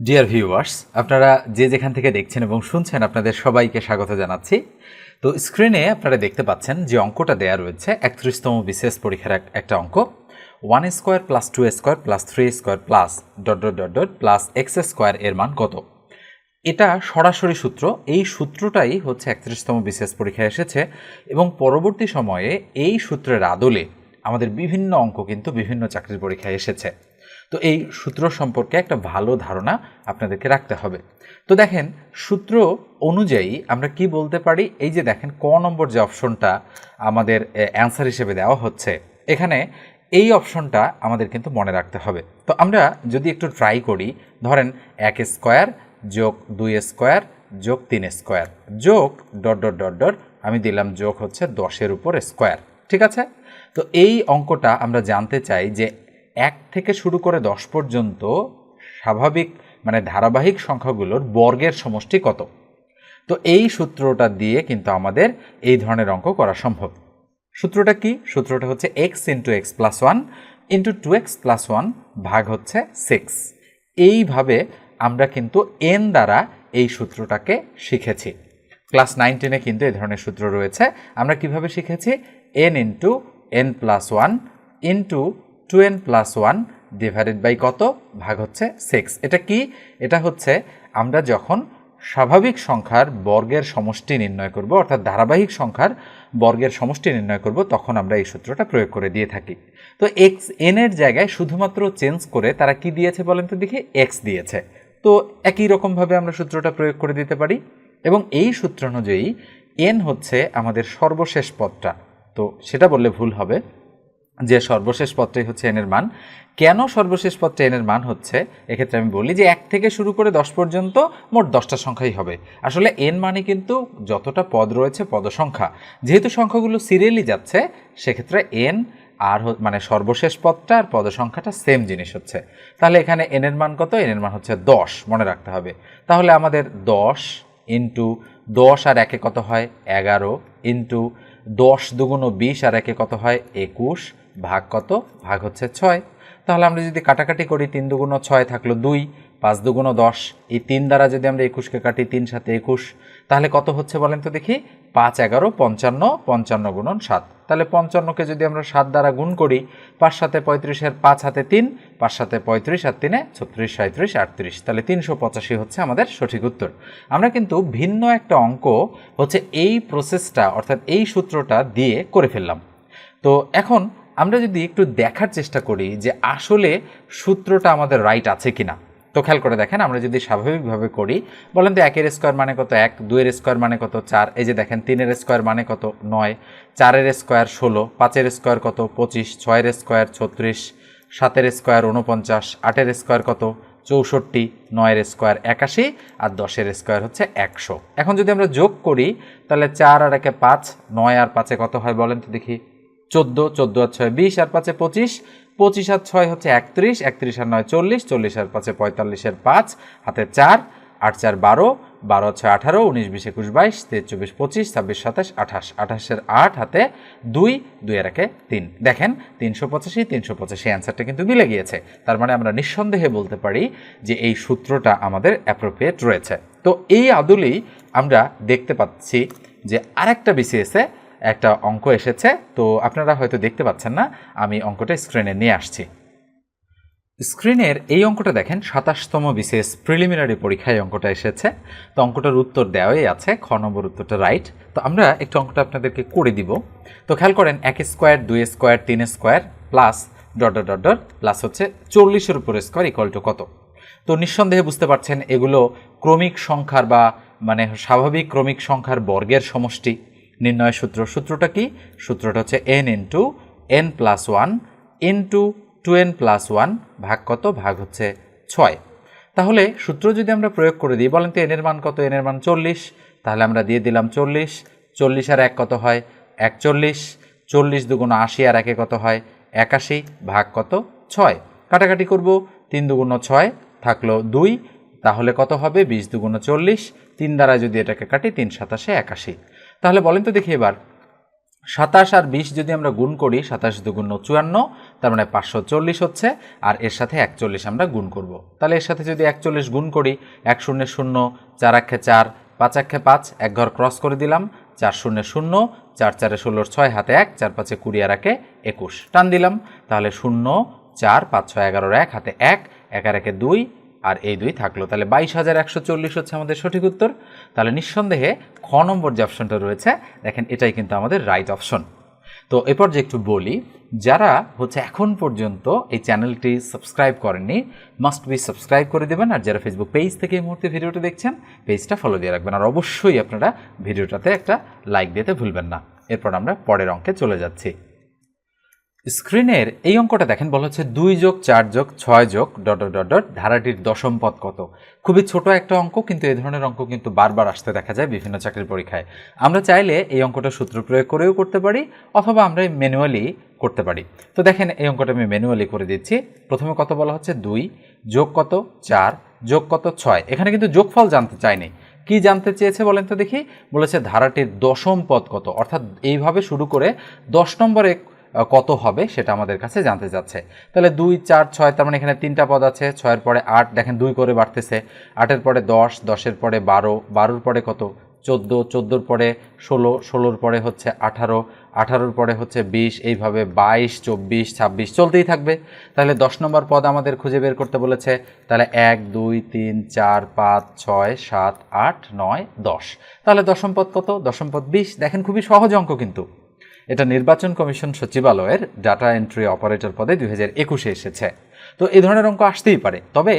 Dear viewers আপনারা যে যেখান থেকে দেখছেন এবং শুনছেন, আপনাদের সবাইকে স্বাগত জানাচ্ছি। তো স্ক্রিনে আপনারা দেখতে পাচ্ছেন যে অঙ্কটা দেয়া রয়েছে, একত্রিশতম বিশেষ পরীক্ষার একটা অঙ্ক। One square plus two square plus three square plus dot dot dot dot plus x square এর মান কত? এটা সরাসরি সূত্র, এই সূত্রটাই হচ্ছে একত্রিশতম বিশেষ পরীক্ষায় এসেছে এবং পরবর্তী সময়ে এই সূত্রের আদলে আমাদের বিভিন্ন অঙ্ক কিন্তু বিভিন্ন চাকরির পরীক্ষায় এসেছে। তো এই সূত্র সম্পর্কে একটা ভালো ধারণা আপনাদেরকে রাখতে হবে। তো দেখেন, সূত্র অনুযায়ী আমরা কি বলতে পারি? এই যে দেখেন, ক নম্বর যে অপশনটা আমাদের অ্যান্সার হিসেবে দেওয়া হচ্ছে, এখানে এই অপশনটা আমাদের কিন্তু মনে রাখতে হবে। তো আমরা যদি একটু ট্রাই করি, ধরেন এক স্কোয়ার যোগ দুই স্কোয়ার যোগ তিন স্কোয়ার যোগ ডট ডট ডট ডট, আমি দিলাম যোগ হচ্ছে দশের উপর স্কোয়ার ঠিক আছে? তো এই অঙ্কটা আমরা জানতে চাই যে এক থেকে শুরু করে দশ পর্যন্ত স্বাভাবিক মানে ধারাবাহিক সংখ্যাগুলোর বর্গের সমষ্টি কত? তো এই সূত্রটা দিয়ে কিন্তু আমাদের এই ধরনের অঙ্ক করা সম্ভব। সূত্রটা কি? সূত্রটা হচ্ছে x into x plus one into two x plus one ভাগ হচ্ছে সিক্স এইভাবে আমরা কিন্তু এন দ্বারা এই সূত্রটাকে শিখেছি। ক্লাস নাইন টেনে কিন্তু এই ধরনের সূত্র রয়েছে। আমরা কীভাবে শিখেছি? N into n plus one into two n plus one divided by কত? ভাগ হচ্ছে সিক্স। এটা কি? এটা হচ্ছে আমরা যখন স্বাভাবিক সংখ্যার বর্গের সমষ্টি নির্ণয় করব, অর্থাৎ ধারাবাহিক সংখ্যার বর্গের সমষ্টি নির্ণয় করব, তখন আমরা এই সূত্রটা প্রয়োগ করে দিয়ে থাকি। তো এক্স এন এর জায়গায় শুধুমাত্র চেঞ্জ করে তারা কি দিয়েছে বলেন তো দেখি? এক্স দিয়েছে। তো একই রকমভাবে আমরা সূত্রটা প্রয়োগ করে দিতে পারি। এবং এই সূত্র অনুযায়ী এন হচ্ছে আমাদের সর্বশেষ পদটা। তো সেটা বললে ভুল হবে। যে সর্বশেষ পদটাই হচ্ছে এনের মান, কেন সর্বশেষ পদটা এনের মান হচ্ছে? এক্ষেত্রে আমি বলি যে এক থেকে শুরু করে দশ পর্যন্ত মোট দশটা সংখ্যাই হবে। আসলে এন মানে কিন্তু যতটা পদ রয়েছে পদ সংখ্যা যেহেতু সংখ্যাগুলো সিরিয়ালি যাচ্ছে, সেক্ষেত্রে এন আর মানে সর্বশেষ পদটা আর পদ সংখ্যাটা সেম জিনিস হচ্ছে। তাহলে এখানে এনের মান কত? এনের মান হচ্ছে দশ, মনে রাখতে হবে। তাহলে আমাদের দশ ইন্টু দশ আর একে কত হয়? এগারো ইন্টু দশ দুগুণ বিশ আর একে কত হয়? একুশ ভাগ কত? ভাগ হচ্ছে ছয়। তাহলে আমরা যদি কাটাকাটি করি, তিন দুগুণ ছয় থাকল দুই, পাঁচ দুগুণ দশ, এই তিন দ্বারা যদি আমরা একুশকে কাটি, তিন সাথে একুশ, তাহলে কত হচ্ছে বলেন তো দেখি? পাঁচ, এগারো, পঞ্চান্ন পঞ্চান্ন গুণন সাত। তাহলে পঞ্চান্নকে যদি আমরা সাত দ্বারা গুণ করি, পাঁচ সাথে পঁয়ত্রিশের পাঁচ হাতে তিন, পাঁচ সাথে পঁয়ত্রিশ আর তিনে ছত্রিশ সাঁত্রিশ আটত্রিশ। তাহলে তিনশো পঁচাশি হচ্ছে আমাদের সঠিক উত্তর। আমরা কিন্তু ভিন্ন একটা অঙ্ক হচ্ছে এই প্রসেসটা অর্থাৎ এই সূত্রটা দিয়ে করে ফেললাম। তো এখন আমরা যদি একটু দেখার চেষ্টা করি যে আসলে সূত্রটা আমাদের রাইট আছে কি না তো খেয়াল করে দেখেন, আমরা যদি স্বাভাবিকভাবে করি, বলেন তো একের স্কোয়ার মানে কত এক, দুইয়ের স্কোয়ার মানে কত চার, এই যে দেখেন তিনের স্কোয়ার মানে কত নয়, চারের স্কোয়ার ষোলো, পাঁচের স্কোয়ার কত পঁচিশ, ছয়ের স্কোয়ার ছত্রিশ, সাতের স্কোয়ার উনপঞ্চাশ আটের স্কোয়ার কত চৌষট্টি, নয়ের স্কোয়ার একাশি, আর দশের স্কোয়ার হচ্ছে একশো। এখন যদি আমরা যোগ করি, তাহলে চার আর একে পাঁচ, নয় আর পাঁচে কত হয় বলেন তো দেখি। চোদ্দ চোদ্দ আর ছয় বিশ আর পাঁচে পঁচিশ পঁচিশ আর ছয় হচ্ছে একত্রিশ একত্রিশ আর নয় চল্লিশ চল্লিশ আর পাঁচে পঁয়তাল্লিশের পাঁচ, হাতে চার, আট চার বারো বারো ছয় আঠারো, উনিশ, বিশ, একুশ, বাইশ, তেইশ, চব্বিশ, পঁচিশ, ছাব্বিশ, সাতাশ, আঠাশ আঠাশের আট হাতে দুই দুই আর একে তিন। দেখেন, তিনশো পঁচাশি তিনশো পঁচাশি অ্যান্সারটা কিন্তু মিলে গিয়েছে। তার মানে আমরা নিঃসন্দেহে বলতে পারি যে এই সূত্রটা আমাদের অ্যাপ্রোপ্রিয়েট রয়েছে। তো এই আদলেই আমরা দেখতে পাচ্ছি যে আরেকটা বিসিএসে একটা অঙ্ক এসেছে, তো আপনারা হয়তো দেখতে পাচ্ছেন না, আমি অঙ্কটা স্ক্রিনে নিয়ে আসছি। স্ক্রিনের এই অঙ্কটা দেখেন, সাতাশতম বিশেষ প্রিলিমিনারি পরীক্ষায় অঙ্কটা এসেছে। তো অঙ্কটার উত্তর দেওয়াই আছে, খ নম্বর উত্তরটা রাইট তো আমরা একটু অঙ্কটা আপনাদেরকে করে দিব। তো খেয়াল করেন, এক স্কোয়ার দুই স্কোয়ার তিন square plus dot dot dot plus হচ্ছে চল্লিশের উপর স্কোয়ার ইকুয়াল টু কত? তো নিঃসন্দেহে বুঝতে পারছেন, এগুলো ক্রমিক সংখ্যার বা মানে স্বাভাবিক ক্রমিক সংখ্যার বর্গের সমষ্টি। নির্ণয় সূত্র। সূত্রটা কি? সূত্রটা হচ্ছে n into n plus one into two n plus one ভাগ কত? ভাগ হচ্ছে ছয়। তাহলে সূত্র যদি আমরা প্রয়োগ করে দিই, বলেন তো এনের মান কত? এনের মান চল্লিশ। তাহলে আমরা দিয়ে দিলাম চল্লিশ। চল্লিশ আর এক কত হয়? একচল্লিশ। চল্লিশ দুগুণ আশি আর একে কত হয়? একাশি ভাগ কত? ছয়। কাটাকাটি করব। তিন দুগুণ ছয় থাকল দুই। তাহলে কত হবে? বিশ দুগুণ চল্লিশ। তিন দ্বারা যদি এটাকে কাটি, তিন সাতাশে একাশি। তাহলে বলেন তো দেখি এবার। সাতাশ আর বিশ যদি আমরা গুণ করি, সাতাশ দুগুণ চুয়ান্ন, তার মানে পাঁচশো চল্লিশ হচ্ছে, আর এর সাথে একচল্লিশ আমরা গুণ করব। তাহলে এর সাথে যদি একচল্লিশ গুণ করি, এক শূন্য শূন্য, চার একে চার, পাঁচ একে পাঁচ, এক ঘর ক্রস করে দিলাম, চার শূন্য শূন্য, চার চারে ষোলোর ছয় হাতে এক, চার পাঁচে কুড়ি আর একে একুশ। টান দিলাম, তাহলে শূন্য, চার, পাঁচ, ছয়, এগারোর এক হাতে এক এক আর একে দুই আর এই দুই থাকল। তাহলে বাইশ হাজার একশো চল্লিশ হচ্ছে আমাদের সঠিক উত্তর। তাহলে নিঃসন্দেহে খ নম্বর যে অপশনটা রয়েছে, দেখেন এটাই কিন্তু আমাদের রাইট অপশন তো এরপর যে একটু বলি, যারা হচ্ছে এখন পর্যন্ত এই চ্যানেলটি সাবস্ক্রাইব করেননি মাস্ট বি সাবস্ক্রাইব করে দেবেন। আর যারা ফেসবুক পেজ থেকে এই মুহূর্তে ভিডিওটা দেখছেন পেজটা ফলো দিয়ে রাখবেন। আর অবশ্যই আপনারা ভিডিওটাতে একটা লাইক দিতে ভুলবেন না। এরপর আমরা পরের অঙ্কে চলে যাচ্ছি। স্ক্রিনের এই অঙ্কটা দেখেন, বলা হচ্ছে দুই যোগ চার যোগ ছয় যোগ ডট ডট ডট ধারাটির দশম পদ কত। খুবই ছোট একটা অঙ্ক, কিন্তু এই ধরনের অঙ্ক কিন্তু বারবার আসতে দেখা যায় বিভিন্ন চাকরির পরীক্ষায়। আমরা চাইলে এই অঙ্কটা সূত্র প্রয়োগ করেও করতে পারি, অথবা আমরা ম্যানুয়ালি করতে পারি। তো দেখেন, এই অঙ্কটা আমি ম্যানুয়ালি করে দিচ্ছি। প্রথমে কত বলা হচ্ছে? দুই যোগ কত? চার যোগ কত? ছয়। এখানে কিন্তু যোগফল জানতে চাইনি। কি জানতে চেয়েছে বলেন তো দেখি? বলেছে ধারাটির দশম পদ কত? অর্থাৎ এইভাবে শুরু করে দশ নম্বরে কত হবে সেটা আমাদের কাছে জানতে যাচ্ছে। তাহলে দুই, চার, ছয়, তার মানে এখানে তিনটা পদ আছে, ছয়ের পরে আট, দেখেন দুই করে বাড়তেছে। আটের পরে দশ, দশের পরে বারো, বারোর পরে কত? চোদ্দ, চোদ্দোর পরে ষোলো, ষোলোর পরে হচ্ছে আঠারো, আঠারোর পরে হচ্ছে বিশ, এইভাবে বাইশ, চব্বিশ, ছাব্বিশ চলতেই থাকবে। তাহলে দশ নম্বর পদ আমাদের খুঁজে বের করতে বলেছে, তাহলে এক, দুই, তিন, চার, পাঁচ, ছয়, সাত, আট, নয়, দশ। তাহলে দশম পদ কত? দশম পদ বিশ। দেখেন খুবই সহজ অঙ্ক কিন্তু। এটা নির্বাচন কমিশন সচিবালয়ের ডাটা এন্ট্রি অপারেটর পদে দুই হাজার একুশে এসেছে। তো এই ধরনের অঙ্ক আসতেই পারে। তবে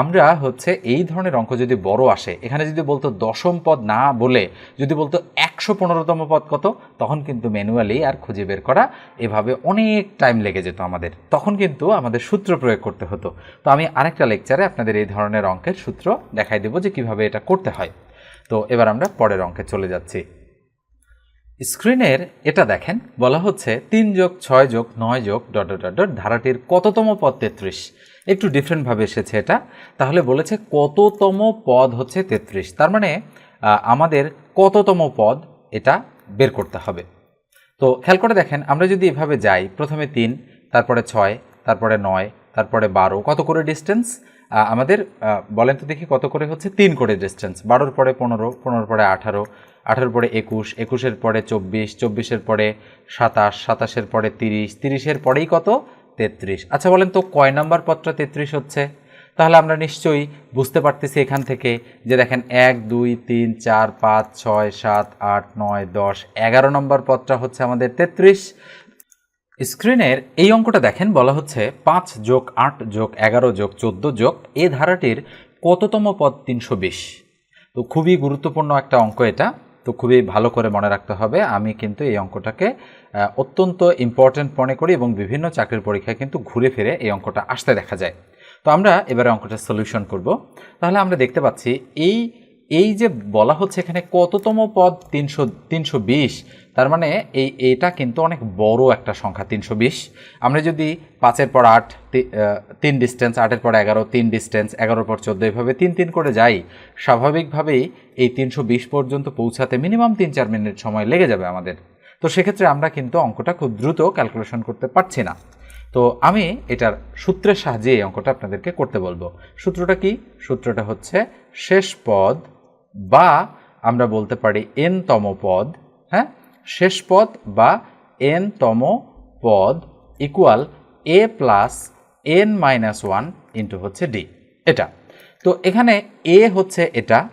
আমরা হচ্ছে এই ধরনের অঙ্ক যদি বড় আসে, এখানে যদি বলতো দশম পদ না বলে যদি বলতো একশো পনেরোতম পদ কত, তখন কিন্তু ম্যানুয়ালি আর খুঁজে বের করা এভাবে অনেক টাইম লেগে যেত আমাদের। তখন কিন্তু আমাদের সূত্র প্রয়োগ করতে হতো। তো আমি আরেকটা লেকচারে আপনাদের এই ধরনের অঙ্কের সূত্র দেখাই দেবো যে কীভাবে এটা করতে হয়। তো এবার আমরা পরের অঙ্কে চলে যাচ্ছি। স্ক্রিনের এটা দেখেন, বলা হচ্ছে তিন যোগ ছয় যোগ নয় যোগ ডট ডট ডট ধারাটির কততম পদ তেত্রিশ। একটু ডিফারেন্টভাবে এসেছে এটা। তাহলে বলেছে কততম পদ হচ্ছে তেত্রিশ। তার মানে আমাদের কততম পদ এটা বের করতে হবে। তো খেয়াল করে দেখেন, আমরা যদি এভাবে যাই, প্রথমে তিন, তারপরে ছয়, তারপরে নয়, তারপরে বারো, কত করে ডিস্টেন্স আমাদের বলেন তো দেখি কত করে হচ্ছে? তিন করে ডিস্টেন্স বারোর পরে পনেরো, পনেরোর পরে আঠারো আঠারোর পরে একুশ, একুশের পরে চব্বিশ, চব্বিশের পরে সাতাশ, সাতাশের পরে তিরিশ, তিরিশের পরেই কত? তেত্রিশ। আচ্ছা বলেন তো, কয় নাম্বার পত্র তেত্রিশ হচ্ছে? তাহলে আমরা নিশ্চয়ই বুঝতে পারতেছি এখান থেকে যে দেখেন এক, দুই, তিন, চার, পাঁচ, ছয়, সাত, আট, নয়, দশ, এগারো নম্বর পদটা হচ্ছে আমাদের তেত্রিশ। স্ক্রিনের এই অঙ্কটা দেখেন, বলা হচ্ছে পাঁচ যোগ আট যোগ এগারো যোগ চোদ্দ যোগ এ ধারাটির কততম পদ তিনশো বিশ। তো খুবই গুরুত্বপূর্ণ একটা অঙ্ক এটা। তো খুবই ভালো করে মনে রাখতে হবে। আমি কিন্তু এই অঙ্কটাকে অত্যন্ত ইম্পর্ট্যান্ট মনে করি এবং বিভিন্ন চাকরির পরীক্ষায় কিন্তু ঘুরে ফিরে এই অঙ্কটা আসতে দেখা যায়। তো আমরা এবারে অঙ্কটা সলিউশন করব। তাহলে আমরা দেখতে পাচ্ছি, এই এই যে বলা হচ্ছে এখানে কততম পদ? তিনশো তিনশো বিশ। তার মানে এই, এটা কিন্তু অনেক বড় একটা সংখ্যা, তিনশো বিশ। আমরা যদি পাঁচের পর আট তিন ডিস্টেন্স আটের পর এগারো, তিন ডিস্টেন্স এগারোর পর চোদ্দ, এভাবে তিন তিন করে যাই, স্বাভাবিকভাবেই এই তিনশো বিশ পর্যন্ত পৌঁছাতে মিনিমাম তিন, চার মিনিট সময় লেগে যাবে আমাদের। তো সেক্ষেত্রে আমরা কিন্তু অঙ্কটা খুব দ্রুত ক্যালকুলেশন করতে পারছি না। তো আমি এটার সূত্রের সাহায্যে এই অঙ্কটা আপনাদেরকে করতে বলব। সূত্রটা কি? সূত্রটা হচ্ছে শেষ পদ বা আমরা বলতে পারি এন তম পদ হ্যাঁ? শেষ পদ বা এন তম পদ equal a plus n minus one into হচ্ছে ডি এটা। তো এখানে এ হচ্ছে এটা,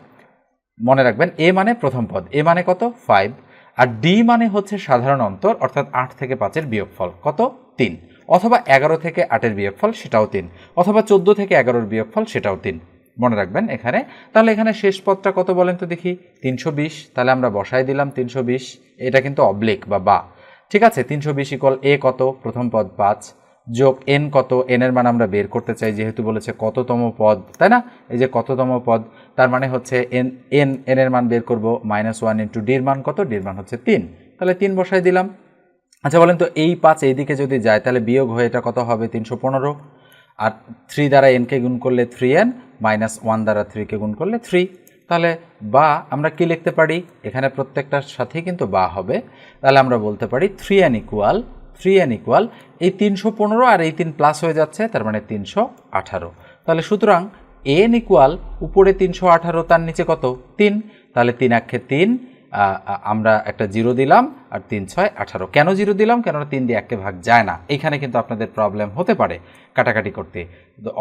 মনে রাখবেন এ মানে প্রথম পদ এ মানে কত? ফাইভ আর ডি মানে হচ্ছে সাধারণ অন্তর, অর্থাৎ আট থেকে পাঁচের বিয়োগফল, কত? তিন। অথবা এগারো থেকে আটের বিয়োগফল, সেটাও তিন। অথবা চোদ্দ থেকে এগারোর বিয়োগফল, সেটাও তিন। মনে রাখবেন এখানে। তাহলে এখানে শেষ পদটা কত বলেন তো দেখি? তিনশো বিশ। তাহলে আমরা বসাই দিলাম তিনশো বিশ। এটা কিন্তু অবলিক বা বা। ঠিক আছে? তিনশো বিশ ইকল এ কত? প্রথম পদ পাঁচ। যোগ এন কত? এন এর মান আমরা বের করতে চাই, যেহেতু বলেছে কততম পদ। তাই না? এই যে কততম পদ, তার মানে হচ্ছে এন এন এন এর মান বের করব মাইনাস ওয়ান ইন্টু ডির মান কত? ডির মান হচ্ছে তিন। তাহলে তিন বসাই দিলাম। আচ্ছা বলেন তো এই পাঁচ এইদিকে যদি যায়, তাহলে বিয়োগ হয়ে এটা কত হবে? তিনশো পনেরো। আর থ্রি দ্বারা এনকে গুণ করলে থ্রি এন মাইনাস ওয়ান দ্বারা থ্রিকে গুণ করলে থ্রি তাহলে বা আমরা কি লিখতে পারি? এখানে প্রত্যেকটার সাথেই কিন্তু বা হবে। তাহলে আমরা বলতে পারি three n equal three n equal এই তিনশো পনেরো আর এই তিন প্লাস হয়ে যাচ্ছে, তার মানে তিনশো আঠারো। তাহলে সুতরাং এন ইকুয়াল উপরে তিনশো আঠারো, তার নিচে কত? তিন। তাহলে তিন আক্ষে তিন আমরা একটা জিরো দিলাম আর তিন ছয় আঠারো। কেন জিরো দিলাম? কেননা তিন দিয়ে এককে ভাগ যায় না। এখানে কিন্তু আপনাদের প্রবলেম হতে পারে কাটাকাটি করতে।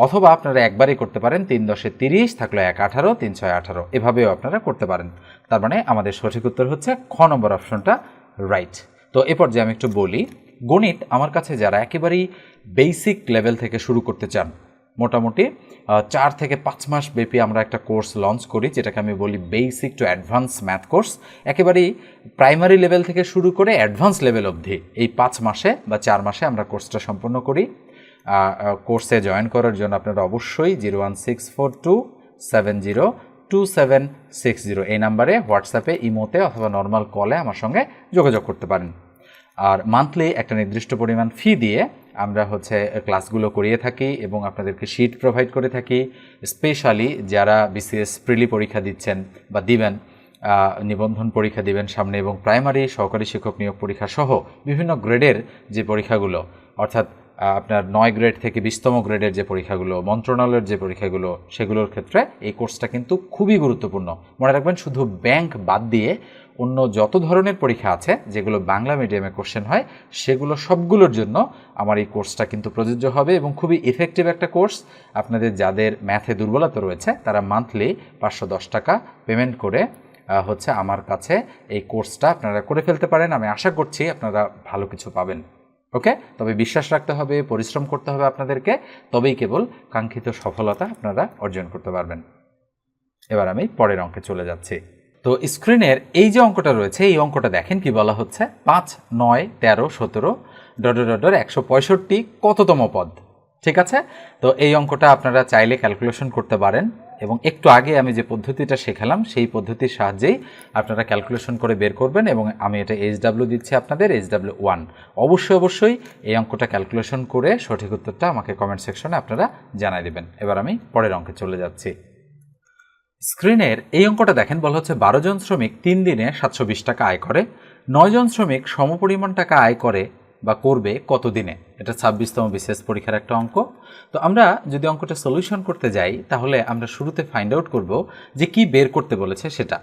অথবা আপনারা একবারই করতে পারেন, তিন দশে তিরিশ থাকল এক আঠারো, তিন ছয় আঠারো। এভাবেও আপনারা করতে পারেন। তার মানে আমাদের সঠিক উত্তর হচ্ছে খ নম্বর অপশনটা রাইট তো এ পর্যায়ে আমি একটু বলি, গণিত আমার কাছে যারা একেবারেই বেসিক লেভেল থেকে শুরু করতে চান মোটামুটি চার থেকে পাঁচ মাস ব্যাপী আমরা একটা কোর্স লঞ্চ করি, যেটাকে আমি বলি basic to advance math course একেবারেই প্রাইমারি লেভেল থেকে শুরু করে অ্যাডভান্স লেভেল অবধি এই পাঁচ মাসে বা চার মাসে আমরা কোর্সটা সম্পন্ন করি। কোর্সে জয়েন করার জন্য আপনারা অবশ্যই zero one six four two seven zero two seven six zero এই নাম্বারে হোয়াটসঅ্যাপে ইমোতে অথবা নর্মাল কলে আমার সঙ্গে যোগাযোগ করতে পারেন। আর মান্থলি একটা নির্দিষ্ট পরিমাণ ফি দিয়ে আমরা হচ্ছে ক্লাসগুলো করিয়ে থাকি এবং আপনাদেরকে শিট প্রোভাইড করে থাকি। স্পেশালি যারা বিসিএস প্রিলি পরীক্ষা দিচ্ছেন বা দিবেন নিবন্ধন পরীক্ষা দিবেন সামনে এবং প্রাইমারি সহকারী শিক্ষক নিয়োগ পরীক্ষা সহ বিভিন্ন গ্রেডের যে পরীক্ষাগুলো, অর্থাৎ আপনার নয় গ্রেড থেকে বিশতম গ্রেডের যে পরীক্ষাগুলো, মন্ত্রণালয়ের যে পরীক্ষাগুলো, সেগুলোর ক্ষেত্রে এই কোর্সটা কিন্তু খুবই গুরুত্বপূর্ণ। মনে রাখবেন শুধু ব্যাংক বাদ দিয়ে অন্য যত ধরনের পরীক্ষা আছে, যেগুলো বাংলা মিডিয়ামে কোশ্চেন হয়, সেগুলো সবগুলোর জন্য আমার এই কোর্সটা কিন্তু প্রযোজ্য হবে এবং খুবই ইফেক্টিভ একটা কোর্স আপনাদের যাদের ম্যাথে দুর্বলতা রয়েছে, তারা মান্থলি পাঁচশো দশ টাকা পেমেন্ট করে হচ্ছে আমার কাছে এই কোর্সটা আপনারা করে ফেলতে পারেন। আমি আশা করছি আপনারা ভালো কিছু পাবেন। ওকে তবে বিশ্বাস রাখতে হবে, পরিশ্রম করতে হবে আপনাদেরকে, তবেই কেবল কাঙ্ক্ষিত সফলতা আপনারা অর্জন করতে পারবেন। এবার আমি পরের অঙ্কে চলে যাচ্ছি। তো স্ক্রিনের এই যে অঙ্কটা রয়েছে, এই অঙ্কটা দেখেন কি বলা হচ্ছে? পাঁচ, নয়, তেরো, সতেরো ডডর ডডর একশো পঁয়ষট্টি কততম পদ। ঠিক আছে? তো এই অঙ্কটা আপনারা চাইলে ক্যালকুলেশন করতে পারেন এবং একটু আগে আমি যে পদ্ধতিটা শেখালাম, সেই পদ্ধতির সাহায্যেই আপনারা ক্যালকুলেশন করে বের করবেন এবং আমি এটা এইচ ডাব্লিউ দিচ্ছি আপনাদের এইচ ডাব্লিউ ওয়ান অবশ্যই অবশ্যই এই অঙ্কটা ক্যালকুলেশন করে সঠিক উত্তরটা আমাকে কমেন্ট সেকশনে আপনারা জানাই দেবেন। এবার আমি পরের অঙ্কে চলে যাচ্ছি। স্ক্রিনের এই অঙ্কটা দেখেন, বলা হচ্ছে বারো জন শ্রমিক তিন দিনে সাতশো বিশ টাকা আয় করে। নয় জন শ্রমিক সমপরিমাণ টাকা আয় করে বা করবে কত দিনে? এটা ছাব্বিশতম বিশেষ পরীক্ষার একটা অঙ্ক। তো আমরা যদি অঙ্কটা সলিউশন করতে যাই, তাহলে আমরা শুরুতে ফাইন্ড আউট করব যে কি বের করতে বলেছে সেটা।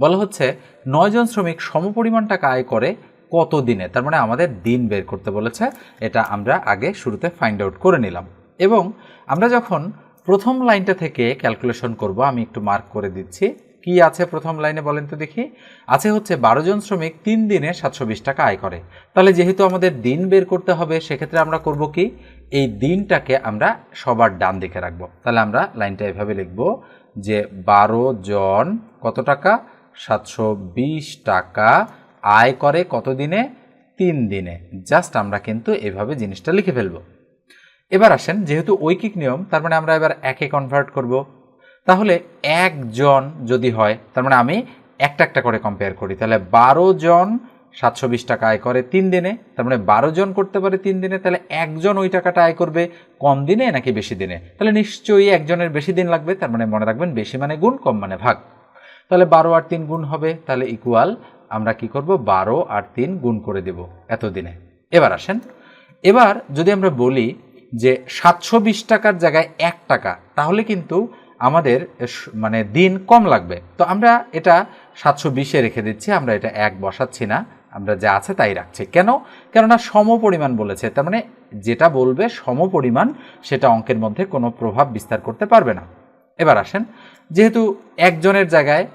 বলা হচ্ছে, নয় জন শ্রমিক সমপরিমাণ টাকা আয় করে কত দিনে? তার মানে আমাদের দিন বের করতে বলেছে। এটা আমরা আগে শুরুতে ফাইন্ড আউট করে নিলাম। এবং আমরা যখন প্রথম লাইনটা থেকে ক্যালকুলেশন করব, আমি একটু মার্ক করে দিচ্ছি। কি আছে প্রথম লাইনে বলেন তো দেখি। আছে হচ্ছে বারো জন শ্রমিক তিন দিনে সাতশো বিশ টাকা আয় করে। তাহলে যেহেতু আমাদের দিন বের করতে হবে, সেক্ষেত্রে আমরা করব কি? এই দিনটাকে আমরা সবার ডান দিকে রাখব। তাহলে আমরা লাইনটা এভাবে লিখব যে বারো জন কত টাকা? সাতশো বিশ টাকা আয় করে কত দিনে? তিন দিনে। জাস্ট আমরা কিন্তু এভাবে জিনিসটা লিখে ফেলব। এবার আসেন, যেহেতু ঐকিক নিয়ম, তার মানে আমরা এবার একে কনভার্ট করব। তাহলে একজন যদি হয়, তার মানে আমি একটা একটা করে কম্পেয়ার করি। তাহলে বারো জন সাতশো বিশ টাকা আয় করে তিন দিনে, তার মানে বারো জন করতে পারে তিন দিনে, তাহলে একজন ওই টাকাটা আয় করবে কম দিনে নাকি বেশি দিনে? তাহলে নিশ্চয়ই একজনের বেশি দিন লাগবে, তার মানে মনে রাখবেন বেশি মানে গুণ, কম মানে ভাগ। তাহলে বারো আর তিন গুণ হবে, তাহলে ইকুয়াল আমরা কি করব? বারো আর তিন গুণ করে দেব এতদিনে। এবার আসেন, এবার যদি আমরা বলি যে সাতশো বিশ টাকার জায়গায় এক টাকা, তাহলে কিন্তু আমাদের মানে দিন কম লাগবে। তো আমরা এটা সাতশো বিশে রেখে দিচ্ছি, আমরা এটা এক বসাচ্ছি না, আমরা যা আছে তাই রাখছি। কেন? কেননা সম পরিমাণ বলেছে, তার মানে যেটা বলবে সম পরিমাণ, সেটা অঙ্কের মধ্যে কোনো প্রভাব বিস্তার করতে পারবে না। এবার আসেন, যেহেতু একজনের জায়গায়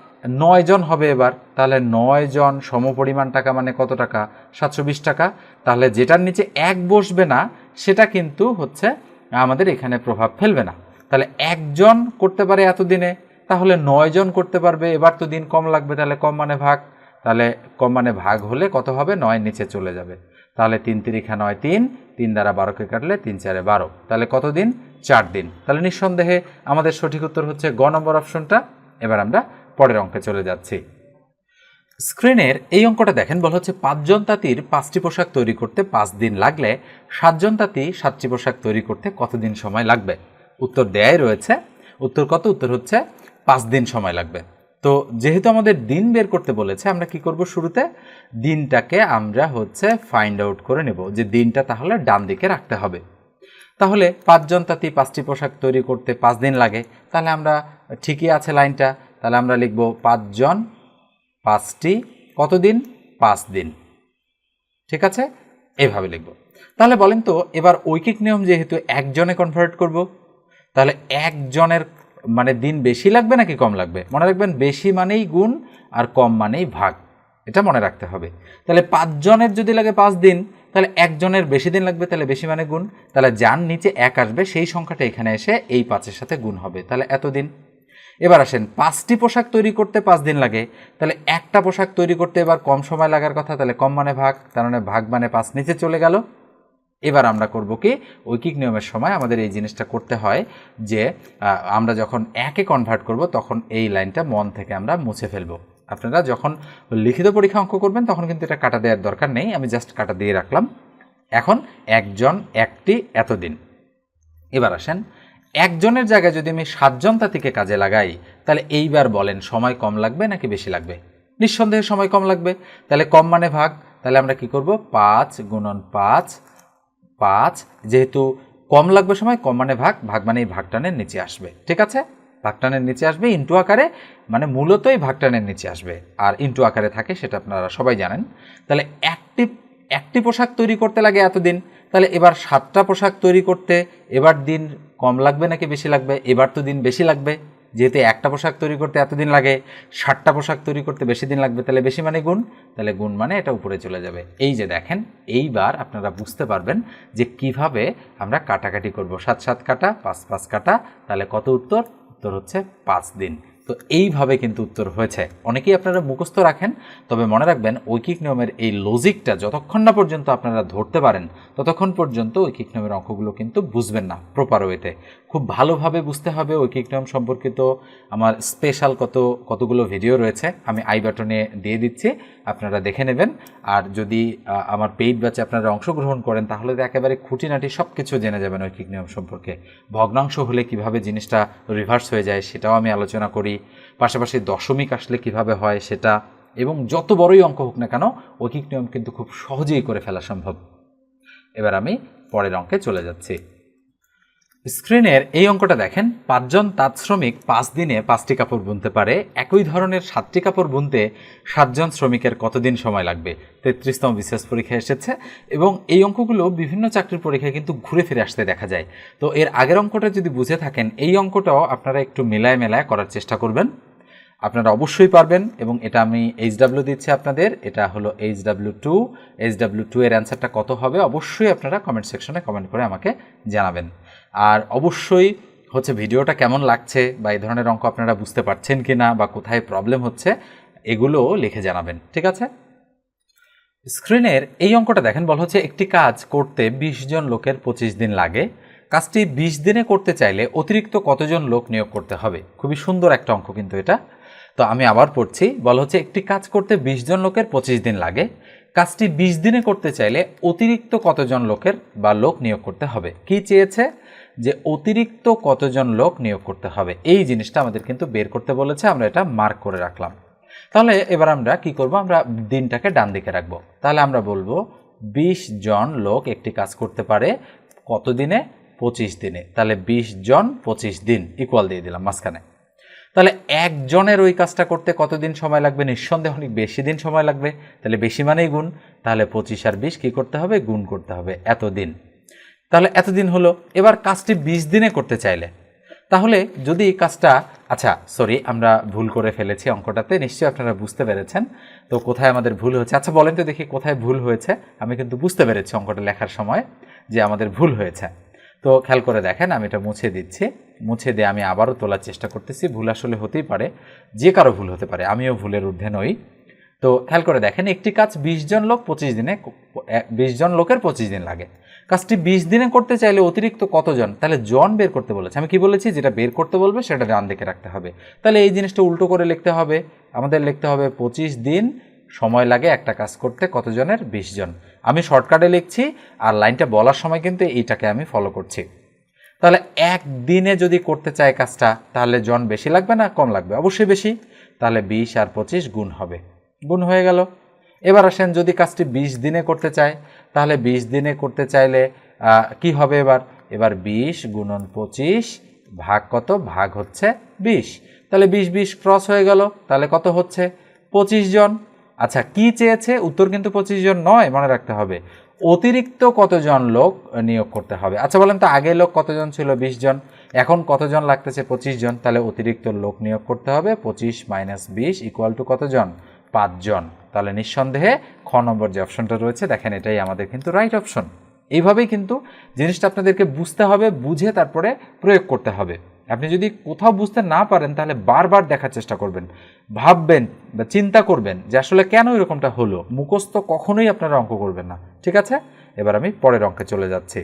নয় জন হবে এবার, তাহলে নয় জন সমপরিমাণ টাকা মানে কত টাকা? সাতশো বিশ টাকা। তাহলে যেটার নিচে এক বসবে না সেটা কিন্তু হচ্ছে আমাদের এখানে প্রভাব ফেলবে না। তাহলে একজন করতে পারে এতদিনে, তাহলে নয় জন করতে পারবে, এবার তো দিন কম লাগবে, তাহলে কম মানে ভাগ। তাহলে কম মানে ভাগ হলে কত হবে? নয় নিচে চলে যাবে। তাহলে তিন তিরিখা নয় তিন তিন দ্বারা বারোকে কাটলে তিন চারে বারো। তাহলে কত দিন? চার দিন। তাহলে নিঃসন্দেহে আমাদের সঠিক উত্তর হচ্ছে গ নম্বর অপশনটা। এবার আমরা পরের অঙ্কে চলে যাচ্ছি। স্ক্রিনের এই অঙ্কটা দেখেন, বলা হচ্ছে পাঁচজন তাঁতির পাঁচটি পোশাক তৈরি করতে পাঁচ দিন লাগলে সাতজন তাঁতি সাতটি পোশাক তৈরি করতে কতদিন সময় লাগবে? উত্তর দেয়াই রয়েছে। উত্তর কত? উত্তর হচ্ছে পাঁচ দিন সময় লাগবে। তো যেহেতু আমাদের দিন বের করতে বলেছে, আমরা কি করব শুরুতে? দিনটাকে আমরা হচ্ছে ফাইন্ড আউট করে নেব যে দিনটা তাহলে ডান দিকে রাখতে হবে। তাহলে পাঁচজন তাঁতি পাঁচটি পোশাক তৈরি করতে পাঁচ দিন লাগে। তাহলে আমরা ঠিকই আছে লাইনটা। তাহলে আমরা লিখব পাঁচজন পাঁচটি, কতদিন? পাঁচ দিন। ঠিক আছে? এভাবে লিখব। তাহলে বলেন তো, এবার ঐকিক নিয়ম যেহেতু একজনে কনভার্ট করব, তাহলে একজনের মানে দিন বেশি লাগবে নাকি কম লাগবে? মনে রাখবেন, বেশি মানেই গুণ আর কম মানেই ভাগ। এটা মনে রাখতে হবে। তাহলে পাঁচজনের যদি লাগে পাঁচ দিন, তাহলে একজনের বেশি দিন লাগবে, তাহলে বেশি মানে গুণ। তাহলে যার নিচে এক আসবে, সেই সংখ্যাটা এখানে এসে এই পাঁচের সাথে গুণ হবে। তাহলে এতদিন এবার আসেন, পাঁচটি পোশাক তৈরি করতে পাঁচ দিন লাগে, তাহলে একটা পোশাক তৈরি করতে এবার কম সময় লাগার কথা, তাহলে কম মানে ভাগ, তার মানে ভাগ মানে পাঁচ নিচে চলে গেল। এবার আমরা করব কি, ঐকিক নিয়মের সময় আমাদের এই জিনিসটা করতে হয় যে আমরা যখন একে কনভার্ট করব, তখন এই লাইনটা মন থেকে আমরা মুছে ফেলব। আপনারা যখন লিখিত পরীক্ষা অঙ্ক করবেন, তখন কিন্তু এটা কাটা দেওয়ার দরকার নেই, আমি জাস্ট কাটা দিয়ে রাখলাম। এখন একজন, একটি, এতদিন। এবার আসেন একজনের জায়গায় যদি আমি সাতজন তাঁতিকে কাজে লাগাই, তাহলে এইবার বলেন সময় কম লাগবে নাকি বেশি লাগবে? নিঃসন্দেহে সময় কম লাগবে। তাহলে কম মানে ভাগ। তাহলে আমরা কি করব? পাঁচ গুণন পাঁচ পাঁচ। যেহেতু কম লাগবে সময়, কম মানে ভাগ। ভাগ মানে এই ভাগটানের নিচে আসবে। ঠিক আছে? ভাগটানের নিচে আসবে ইন্টু আকারে মানে মূলতই ভাগটানের নিচে আসবে। আর ইন্টু আকারে থাকে সেটা আপনারা সবাই জানেন। তাহলে একটি একটি পোশাক তৈরি করতে লাগে এতদিন। তাহলে এবার সাতটা পোশাক তৈরি করতে এবার দিন কম লাগবে নাকি বেশি লাগবে? এবার তো দিন বেশি লাগবে। যেহেতু একটা পোশাক তৈরি করতে এতদিন লাগে, ষাটটা পোশাক তৈরি করতে বেশি দিন লাগবে, তাহলে বেশি মানে গুণ? তাহলে গুণ মানে এটা উপরে চলে যাবে। এই যে দেখেন, এইবার আপনারা বুঝতে পারবেন যে কীভাবে আমরা কাটাকাটি করব। সাত সাত কাটা, পাঁচ পাঁচ কাটা, তাহলে কত উত্তর? উত্তর হচ্ছে পাঁচ দিন। তো এইভাবে কিন্তু উত্তর হয়েছে। অনেকেই আপনারা মুখস্থ রাখেন, তবে মনে রাখবেন ঐকিক নিয়মের এই লজিকটা যতক্ষণ না পর্যন্ত আপনারা ধরতে পারেন, ততক্ষণ পর্যন্ত ঐকিক নিয়মের অঙ্কগুলো কিন্তু বুঝবেন না প্রপার ওয়েতে খুব ভালোভাবে বুঝতে হবে ঐকিক নিয়ম সম্পর্কিত আমার স্পেশাল কত, কতগুলো ভিডিও রয়েছে, আমি আই বাটনে দিয়ে দিচ্ছি, আপনারা দেখে নেবেন। আর যদি আমার পেইড ব্যাচে আপনারা অংশগ্রহণ করেন, তাহলে তো একেবারে খুঁটিনাটি সব কিছু জেনে যাবেন ঐকিক নিয়ম সম্পর্কে। ভগ্নাংশ হলে কীভাবে জিনিসটা রিভার্স হয়ে যায়, সেটাও আমি আলোচনা করি। পাশাপাশি দশমিক আসলে কীভাবে হয় সেটা এবং যত বড়ই অঙ্ক হোক না কেন ঐকিক নিয়ম কিন্তু খুব সহজেই করে ফেলা সম্ভব। এবার আমি পরের অঙ্কে চলে যাচ্ছি। স্ক্রিনের এই অঙ্কটা দেখেন, পাঁচজন তাঁত শ্রমিক পাঁচ দিনে পাঁচটি কাপড় বুনতে পারে, একই ধরনের সাতটি কাপড় বুনতে সাতজন শ্রমিকের কতদিন সময় লাগবে? তেত্রিশতম বিশেষ পরীক্ষা এসেছে এবং এই অঙ্কগুলো বিভিন্ন চাকরির পরীক্ষায় কিন্তু ঘুরে ফিরে আসতে দেখা যায়। তো এর আগের অঙ্কটা যদি বুঝে থাকেন, এই অঙ্কটাও আপনারা একটু মেলায় মেলায় করার চেষ্টা করবেন। আপনারা অবশ্যই পারবেন এবং এটা আমি এইচ ডাব্লিউ দিচ্ছি আপনাদের, এটা হলো H W two H W two এর অ্যান্সারটা কত হবে অবশ্যই আপনারা কমেন্ট সেকশনে কমেন্ট করে আমাকে জানাবেন। আর অবশ্যই হচ্ছে ভিডিওটা কেমন লাগছে বা এই ধরনের অঙ্ক আপনারা বুঝতে পারছেন কি না বা কোথায় প্রবলেম হচ্ছে, এগুলো লিখে জানাবেন, ঠিক আছে? স্ক্রিনের এই অঙ্কটা দেখেন, বলা হচ্ছে একটি কাজ করতে ২০ জন লোকের পঁচিশ দিন লাগে। কাজটি ২০ দিনে করতে চাইলে অতিরিক্ত কতজন লোক নিয়োগ করতে হবে? খুবই সুন্দর একটা অঙ্ক কিন্তু এটা। তো আমি আবার পড়ছি, বলা হচ্ছে একটি কাজ করতে ২০ জন লোকের পঁচিশ দিন লাগে। কাজটি ২০ দিনে করতে চাইলে অতিরিক্ত কতজন লোকের বা লোক নিয়োগ করতে হবে? কি চেয়েছে? যে অতিরিক্ত কতজন লোক নিয়োগ করতে হবে। এই জিনিসটা আমাদের কিন্তু বের করতে বলেছে, আমরা এটা মার্ক করে রাখলাম। তাহলে এবার আমরা কি করব? আমরা দিনটাকে ডান দিকে রাখব। তাহলে আমরা বলব বিশ জন লোক একটি কাজ করতে পারে কত দিনে? পঁচিশ দিনে। তাহলে বিশ জন পঁচিশ দিন ইকুয়াল দিয়ে দিলাম মাঝখানে। তাহলে একজনের ওই কাজটা করতে কতদিন সময় লাগবে? নিঃসন্দেহে অনেক বেশি দিন সময় লাগবে। তাহলে বেশি মানেই গুণ। তাহলে পঁচিশ আর বিশ কী করতে হবে? গুণ করতে হবে। এতদিন। তাহলে এতদিন হলো, এবার কাজটি বিশ দিনে করতে চাইলে। তাহলে যদি কাজটা আচ্ছা সরি আমরা ভুল করে ফেলেছি অঙ্কটাতে, নিশ্চয়ই আপনারা বুঝতে পেরেছেন। তো কোথায় আমাদের ভুল হয়েছে? আচ্ছা বলেন তো দেখি কোথায় ভুল হয়েছে। আমি কিন্তু বুঝতে পেরেছি অঙ্কটা লেখার সময় যে আমাদের ভুল হয়েছে। তো খেয়াল করে দেখেন, আমি এটা মুছে দিচ্ছি। মুছে দিয়ে আমি আবারও তোলার চেষ্টা করতেছি। ভুল আসলে হতেই পারে। যে কারও ভুল হতে পারে। আমিও ভুলের ঊর্ধ্বে নই। তো খেয়াল করে দেখেন, একটি কাজ বিশ জন লোক পঁচিশ দিনে বিশ জন লোকের পঁচিশ দিন লাগে। কাজটি বিশ দিনে করতে চাইলে অতিরিক্ত কতজন? তাহলে জন বের করতে বলেছে। আমি কি বলেছি? যেটা বের করতে বলবে, সেটা ডান দিকে রাখতে হবে। তাহলে এই জিনিসটা উল্টো করে লিখতে হবে। আমাদের লিখতে হবে পঁচিশ দিন সময় লাগে একটা কাজ করতে কতজনের? বিশ জন। আমি শর্টকাটে লিখছি, আর লাইনটা বলার সময় কিন্তু এইটাকে আমি ফলো করছি। তাহলে একদিনে যদি করতে চায় কাজটা, তাহলে জন বেশি লাগবে না? কম লাগবে। অবশ্যই বেশি। তাহলে বিশ আর পঁচিশ গুণ হবে। গুণ হয়ে গেল। এবার আসেন যদি কাজটি বিশ দিনে করতে চায়, তাহলে বিশ দিনে করতে চাইলে কি হবে এবার? এবার বিশ গুণন পঁচিশ ভাগ কত? ভাগ হচ্ছে বিশ। তাহলে বিশ বিশ ক্রস হয়ে গেল, তাহলে কত হচ্ছে? পঁচিশ জন। আচ্ছা কি চেয়েছে? উত্তর কিন্তু পঁচিশ জন নয়, মনে রাখতে হবে। অতিরিক্ত কতজন লোক নিয়োগ করতে হবে? আচ্ছা বলেন তো, আগে লোক কতজন ছিল? বিশ জন। এখন কতজন লাগতেছে? পঁচিশ জন। তাহলে অতিরিক্ত লোক নিয়োগ করতে হবে। পঁচিশ মাইনাস বিশ ইকুয়াল টু কতজন? পাঁচজন। তাহলে নিঃসন্দেহে খ নম্বর যে অপশনটা রয়েছে, দেখেন এটাই আমাদের কিন্তু রাইট অপশন এইভাবেই কিন্তু জিনিসটা আপনাদেরকে বুঝতে হবে, বুঝে তারপরে প্রয়োগ করতে হবে। আপনি যদি কোথাও বুঝতে না পারেন, তাহলে বারবার দেখার চেষ্টা করবেন। ভাববেন বা চিন্তা করবেন যে আসলে কেন এরকমটা হলো? মুখস্থ কখনোই আপনারা অঙ্ক করবেন না। ঠিক আছে? এবার আমি পরের অঙ্কে চলে যাচ্ছি।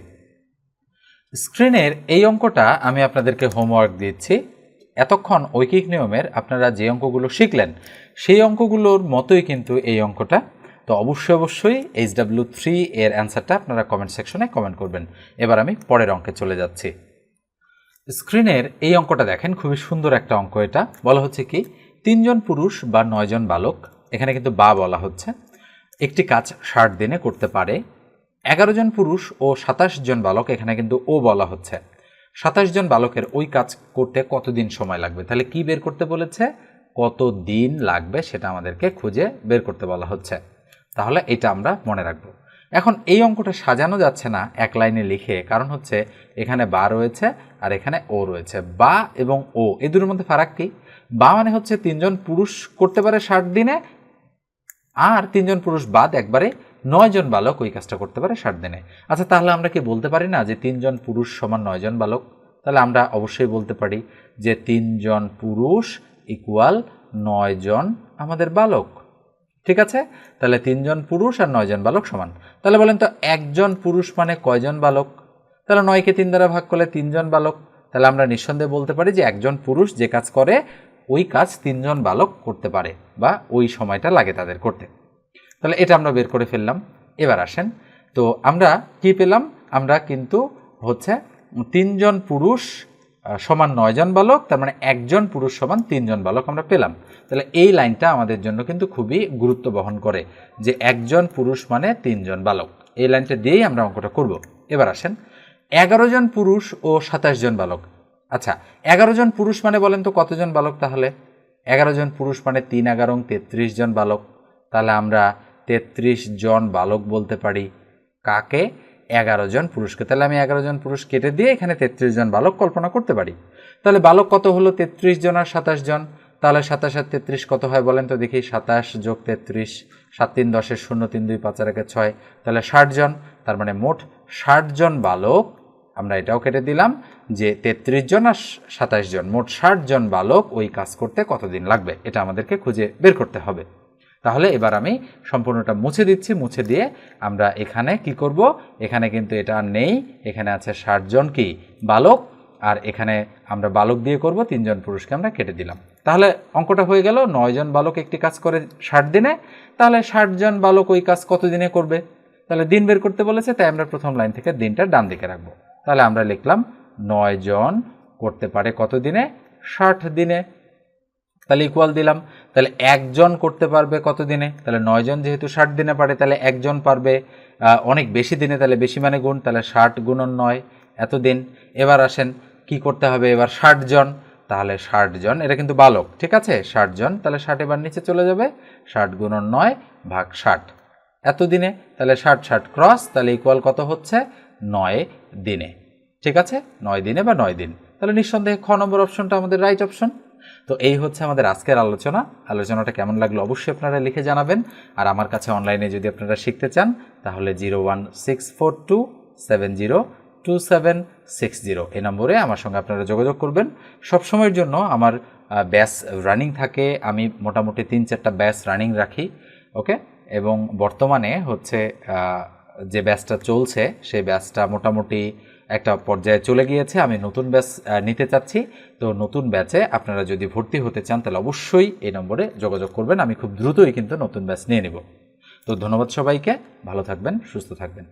স্ক্রিনের এই অঙ্কটা আমি আপনাদেরকে হোমওয়ার্ক দিচ্ছি। এতক্ষণ ঐকিক নিয়মের আপনারা যে অঙ্কগুলো শিখলেন, সেই অঙ্কগুলোর মতোই কিন্তু এই অঙ্কটা। তো অবশ্যই অবশ্যই এইচ ডাব্লিউ থ্রি এর অ্যান্সারটা আপনারা কমেন্ট সেকশনে কমেন্ট করবেন। এবার আমি পরের অঙ্কে চলে যাচ্ছি। স্ক্রিনের এই অঙ্কটা দেখেন, খুবই সুন্দর একটা অঙ্ক এটা। বলা হচ্ছে কি, তিনজন পুরুষ বা নয়জন বালক, এখানে কিন্তু বা বলা হচ্ছে, একটি কাজ ষাট দিনে করতে পারে। এগারো জন পুরুষ ও সাতাশ জন বালক, এখানে কিন্তু ও বলা হচ্ছে। সাতাশ জন বালকের ওই কাজ করতে কতদিন সময় লাগবে? তাহলে কি বের করতে বলেছে? কত দিন লাগবে সেটা আমাদেরকে খুঁজে বের করতে বলা হচ্ছে। তাহলে এটা আমরা মনে রাখব। এখন এই অঙ্কটা সাজানো যাচ্ছে না এক লাইনে লিখে, কারণ হচ্ছে এখানে বা রয়েছে আর এখানে ও রয়েছে। বা এবং ও, এই দুটোর মধ্যে ফারাক কি? বা মানে হচ্ছে তিনজন পুরুষ করতে পারে ষাট দিনে, আর তিনজন পুরুষ বাদ একবারে নয়জন বালক ওই কাজটা করতে পারে ষাট দিনে। আচ্ছা তাহলে আমরা কি বলতে পারি না যে তিনজন পুরুষ সমান নয়জন বালক? তাহলে আমরা অবশ্যই বলতে পারি যে তিনজন পুরুষ ইকুয়াল নয়জন আমাদের বালক। ঠিক আছে? তাহলে তিনজন পুরুষ আর নয়জন বালক সমান। তাহলে বলেন তো একজন পুরুষ মানে কয়জন বালক? তাহলে নয়কে তিন দ্বারা ভাগ করলে তিনজন বালক। তাহলে আমরা নিঃসন্দেহে বলতে পারি যে একজন পুরুষ যে কাজ করে, ওই কাজ তিনজন বালক করতে পারে বা ওই সময়টা লাগে তাদের করতে। তাহলে এটা আমরা বের করে ফেললাম। এবার আসেন। তো আমরা কি পেলাম? আমরা কিন্তু হচ্ছে তিনজন পুরুষ সমান নয়জন বালক, তার মানে একজন পুরুষ সমান তিনজন বালক আমরা পেলাম। তাহলে এই লাইনটা আমাদের জন্য কিন্তু খুবই গুরুত্ব বহন করে যে একজন পুরুষ মানে তিনজন বালক। এই লাইনটা দিয়েই আমরা অঙ্কটা করব। এবার আসেন। এগারো জন পুরুষ ও সাতাশ জন বালক। আচ্ছা এগারো জন পুরুষ মানে বলেন তো কতজন বালক তাহলে? এগারো জন পুরুষ মানে তিন এগারো তেত্রিশ জন বালক। তাহলে আমরা তেত্রিশ জন বালক বলতে পারি। কাকে? এগারো জন পুরুষকে। তাহলে আমি এগারো জন পুরুষ কেটে দিয়ে এখানে তেত্রিশ জন বালক কল্পনা করতে পারি। তাহলে বালক কত হলো? তেত্রিশ জন আর সাতাশ জন। তাহলে সাতাশ আর তেত্রিশ কত হয় বলেন তো দেখি? সাতাশ যোগ তেত্রিশ, সাত তিন দশের শূন্য, তিন দুই পাঁচ আর একে ছয়। তাহলে ষাট জন, তার মানে মোট ষাট জন বালক। আমরা এটাও কেটে দিলাম যে তেত্রিশ জন আর সাতাশ জন। মোট ষাট জন বালক ওই কাজ করতে কতদিন লাগবে? এটা আমাদেরকে খুঁজে বের করতে হবে। তাহলে এবার আমি সম্পূর্ণটা মুছে দিচ্ছি, মুছে দিয়ে আমরা এখানে কি করব? এখানে কিন্তু এটা নেই, এখানে আছে ষাটজন কি? বালক, আর এখানে আমরা বালক দিয়ে করব, তিনজন পুরুষকে আমরা কেটে দিলাম। তাহলে অঙ্কটা হয়ে গেল, নয়জন বালক একটি কাজ করে ষাট দিনে, তাহলে ষাট জন বালক ওই কাজ কত দিনে করবে? তাহলে দিন বের করতে বলেছে, তাই আমরা প্রথম লাইন থেকে দিনটা ডান দিকে রাখব। তাহলে আমরা লিখলাম নয় জন করতে পারে কত দিনে? ষাট দিনে। তাহলে ইকুয়াল দিলাম। তাহলে একজন করতে পারবে কত দিনে তাহলে নয়জন যেহেতু ষাট দিনে পারে, তাহলে একজন পারবে অনেক বেশি দিনে, তাহলে বেশি মানে গুণ, তাহলে ষাট গুণন নয় এত দিন এবার আসেন, কি করতে হবে? এবার ষাট জন, তাহলে ষাট জন, এটা কিন্তু বালক, ঠিক আছে? ষাট জন, তাহলে ষাট এবার নিচে চলে যাবে, ষাট গুণন নয় ভাগ ষাট। এত দিনে তাহলে ষাট ষাট ক্রস তাহলে ইকুয়াল কত হচ্ছে? নয় দিনে, ঠিক আছে? নয় দিনে বা নয় দিন। তাহলে নিঃসন্দেহে খ নম্বর অপশনটা আমাদের রাইট অপশন তো এই হচ্ছে আমাদের আজকের আলোচনা। আলোচনাটা কেমন লাগল অবশ্যই আপনারা লিখে জানাবেন। আর আমার কাছে অনলাইনে যদি আপনারা শিখতে চান, তাহলে zero one six four two seven zero two seven six zero এই নম্বরে আমার সঙ্গে আপনারা যোগাযোগ করবেন। সবসময়ের জন্য আমার ব্যাস রানিং থাকে। আমি মোটামুটি তিন চারটা ব্যাস রানিং রাখি, ওকে? এবং বর্তমানে হচ্ছে যে ব্যাচটা চলছে, সেই ব্যাচটা মোটামুটি একটা পর্যায়ে চলে গিয়েছে, আমি নতুন ব্যাচ নিতে চাচ্ছি। তো নতুন ব্যাচে আপনারা যদি ভর্তি হতে চান, তাহলে অবশ্যই এই নম্বরে যোগাযোগ করবেন। আমি খুব দ্রুতই কিন্তু নতুন ব্যাচ নিয়ে নেব। তো ধন্যবাদ সবাইকে, ভালো থাকবেন, সুস্থ থাকবেন।